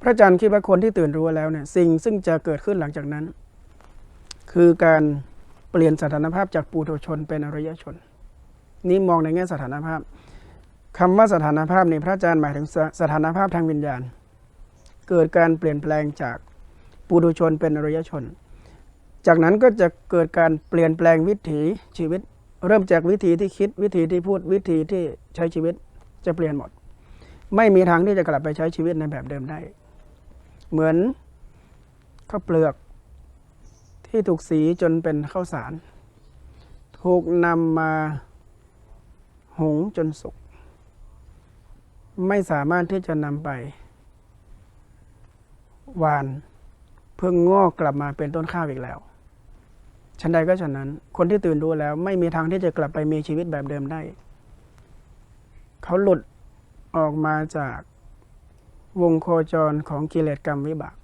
พระอาจารย์คิดว่าคนที่ตื่นรู้แล้วเนี่ยสิ่งซึ่งจะเกิดขึ้นหลังจากนั้น คือการเปลี่ยนสถานภาพจากปุถุชนเป็นอริยชน นี่มองในแง่สถานภาพคำว่าสถานภาพนี่พระอาจารย์หมายถึงสสถานภาพทางวิญญาณ เกิดการเปลี่ยนแปลงจากปุถุชนเป็นอริยชน จากนั้นก็จะเกิดการเปลี่ยนแปลงวิถีชีวิต เริ่มจากวิธีที่คิดวิธีที่พูดวิธีที่ใช้ชีวิตจะเปลี่ยนหมด ไม่มีทางที่จะกลับไปใช้ชีวิตในแบบเดิมได้ เหมือนข้าวเปลือก ที่ถูกสีจนเป็นข้าวสาร ถูกนำมาหุงจนสุก ไม่สามารถที่จะนำไปหวานเพื่องอกกลับมาเป็นต้นข้าวอีกแล้วฉันใดก็ฉะนั้น คนที่ตื่นรู้แล้ว ไม่มีทางที่จะกลับไปมีชีวิตแบบเดิมได้ เขาหลุดออกมาจาก วงโคจรของกิเลสกรรมวิบาก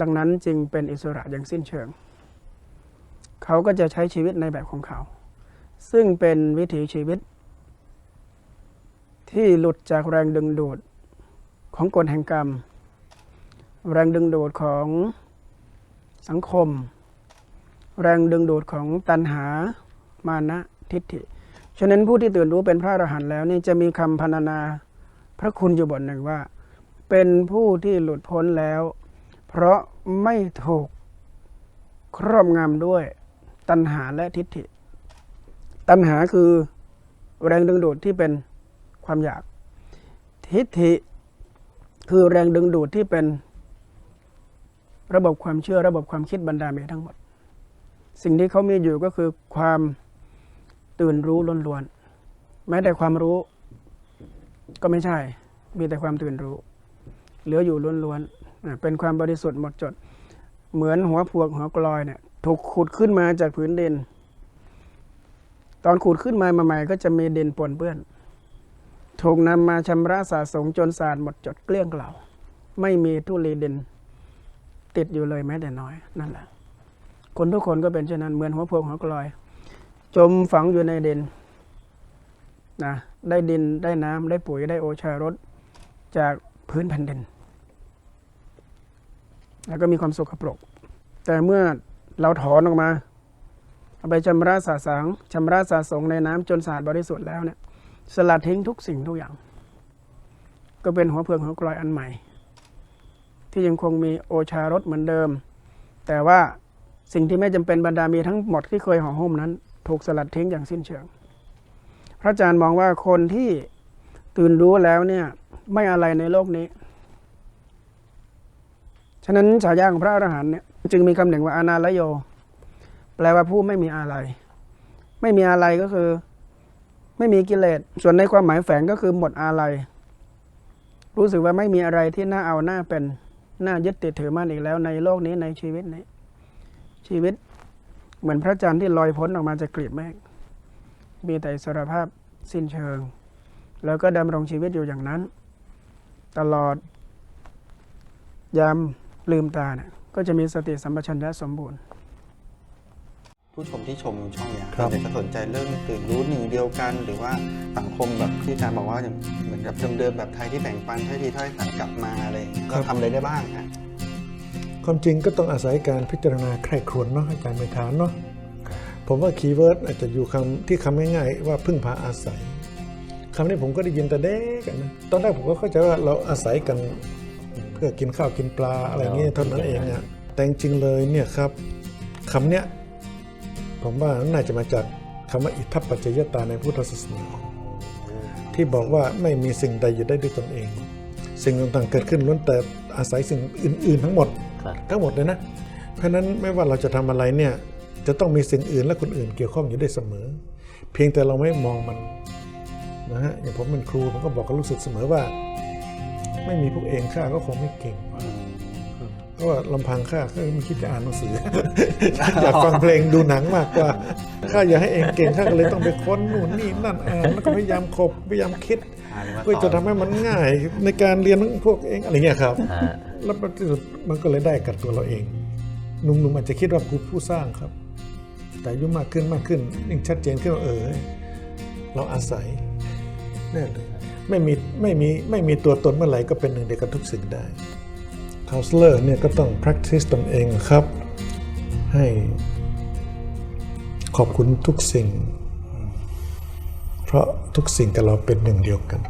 ดังนั้นจึงเป็นอิสระอย่างสิ้นเชิง เขาก็จะใช้ชีวิตในแบบของเขา ซึ่งเป็นวิถีชีวิต ที่หลุดจากแรงดึงดูดของกฎแห่งกรรม แรงดึงดูดของสังคม แรงดึงดูดของตัณหามานะทิฏฐิฉะนั้นผู้ที่ตื่นรู้เป็นพระอรหันต์แล้วนี่จะมีคำพรรณนาพระคุณอยู่บทหนึ่งว่า เป็นผู้ที่หลุดพ้นแล้ว เพราะไม่ถูกครอบงำด้วยตัณหาและทิฏฐิ ตัณหาคือแรงดึงดูดที่เป็นความอยาก ทิฏฐิคือแรงดึงดูดที่เป็นระบบความเชื่อระบบความคิดบรรดาเมทั้งหมด สิ่งที่เขามีอยู่ก็คือความตื่นรู้ล้วนๆแม้แต่ความรู้ก็ไม่ใช่ มีแต่ความตื่นรู้ เหลืออยู่ล้วนๆเป็นความบริสุทธิ์หมดจด เหมือนหัวพวกหัวกลอยเนี่ยถูกขุดขึ้นมาจากผืนดิน ตอนขุดขึ้นมาใหม่ๆก็จะมีดินปนเปื้อน ถูกนำมาชำระสะสมจนสะอาดหมดจดเกลี้ยงเกล่าไม่มีทุลีดินติดอยู่เลยแม้แต่น้อยนั่นแหละ คนทุกคนก็เป็นเช่นนั้นเหมือนหัวพวกหัวกลอย จมฝังอยู่ในดินนะได้ดินได้น้ำได้ปุ๋ยได้โอชารสจากพื้นแผ่นดิน แล้วก็มีความสุขปรก แต่เมื่อเราถอนออกมาเอาไปชำระสาสางชำระสาสงในน้ำจนสะอาดบริสุทธิ์แล้วเนี่ยสลัดทิ้งทุกสิ่งทุกอย่าง ก็เป็นหัวเพืองหัวกลอยอันใหม่ ที่ยังคงมีโอชารสเหมือนเดิม แต่ว่าสิ่งที่ไม่จำเป็นบรรดามีทั้งหมดที่เคยห่อหุ้มนั้น ถูกสลัดทิ้งอย่างสิ้นเชิง พระอาจารย์มองว่าคนที่ตื่นรู้แล้วเนี่ยไม่อะไรในโลกนี้ ฉะนั้นฉายาของพระอรหันต์เนี่ยจึงมีคำหนึ่งว่าอนาลโย แปลว่าผู้ไม่มีอะไร ไม่มีอะไรก็คือ ไม่มีกิเลส ส่วนในความหมายแฝงก็คือหมดอะไร รู้สึกว่าไม่มีอะไรที่น่าเอาหน้าเป็นน่ายึดติดถือมั่นอีกแล้ว ในโลกนี้ในชีวิตนี้ ชีวิตเหมือนพระจันทร์ที่ลอยพ้นออกมาจากกลีบเมฆมีแต่อิสรภาพสิ้นเชิง แล้วก็ดำรงชีวิตอยู่อย่างนั้น ตลอดยาม ลืมตาเนี่ยก็จะมีสติสัมปชัญญะสมบูรณ์ ผู้ชมที่ชมช่องเนี้ยครับเด็กจะสนใจเรื่องตื่นรู้หนึ่งเดียวกัน หรือว่าสังคมแบบที่อาจารย์บอกว่าอย่างเหมือนกับเดิมๆแบบไทยที่แบ่งปันถ้อยทีถ้อยอาศัยกลับมาอะไรอย่างเงี้ยเราทำอะไรได้บ้างฮะ ความจริงก็ต้องอาศัยการพิจารณาใคร่ครวญเนาะอาจารย์เมธานเนาะผมว่าคีย์เวิร์ดอาจจะอยู่คำที่คำง่ายๆว่าพึ่งพาอาศัยคำนี้ผมก็ได้ยินแต่เด็กอะนะตอนแรกผมก็เข้าใจว่าเราอาศัยกัน เพื่อกินข้าวกินปลาอะไรเงี้ยเท่านั้นเองอะแต่จริงๆเลยเนี่ยครับคำเนี้ยผมว่าน่าจะมาจากคำว่าอิทัปปัจจยตาในพุทธศาสนาที่บอกว่าไม่มีสิ่งใดอยู่ได้ด้วยตนเอง สิ่งต่างๆเกิดขึ้นล้วนแต่อาศัยสิ่งอื่น ๆ ทั้งหมดทั้งหมดเลยนะ เพราะฉะนั้นไม่ว่าเราจะทำอะไรเนี่ยจะต้องมีสิ่งอื่นและคนอื่นเกี่ยวข้องอยู่ได้วยเสมอ เพียงแต่เราไม่มองมันนะฮะอย่างผมเป็นครูผมก็บอกกับลูกศิษย์เสมอว่า ไม่มีพวกเองข้าก็คงไม่เก่งเพราะว่าลำพังข้าก็ไม่คิดจะอ่านหนังสืออยากฟังเพลงดูหนังมากกว่าข้าอยากให้เองเก่งข้าก็เลยต้องไปค้นนู่นนี่นั่นอ่านแล้วก็พยายามคบพยายามคิดเพื่อจะทำให้มันง่ายในการเรียนพวกเองอะไรเงี้ยครับ แล้วมันที่สุดมันก็เลยได้กับตัวเราเองหนุ่มๆอาจจะคิดว่ากูผู้สร้างครับ แต่อายุมากขึ้นมากขึ้นยิ่งชัดเจนขึ้นว่าเออ เราอาศัยแน่เลย ไม่มีไม่มีไม่มีตัวตนเมื่อไหร่ก็เป็นหนึ่งเดียวกับทุกสิ่งได้ counselor เนี่ยก็ต้อง practice ตนเองครับ ให้ขอบคุณทุกสิ่ง เพราะทุกสิ่งกับเราเป็นหนึ่งเดียวกัน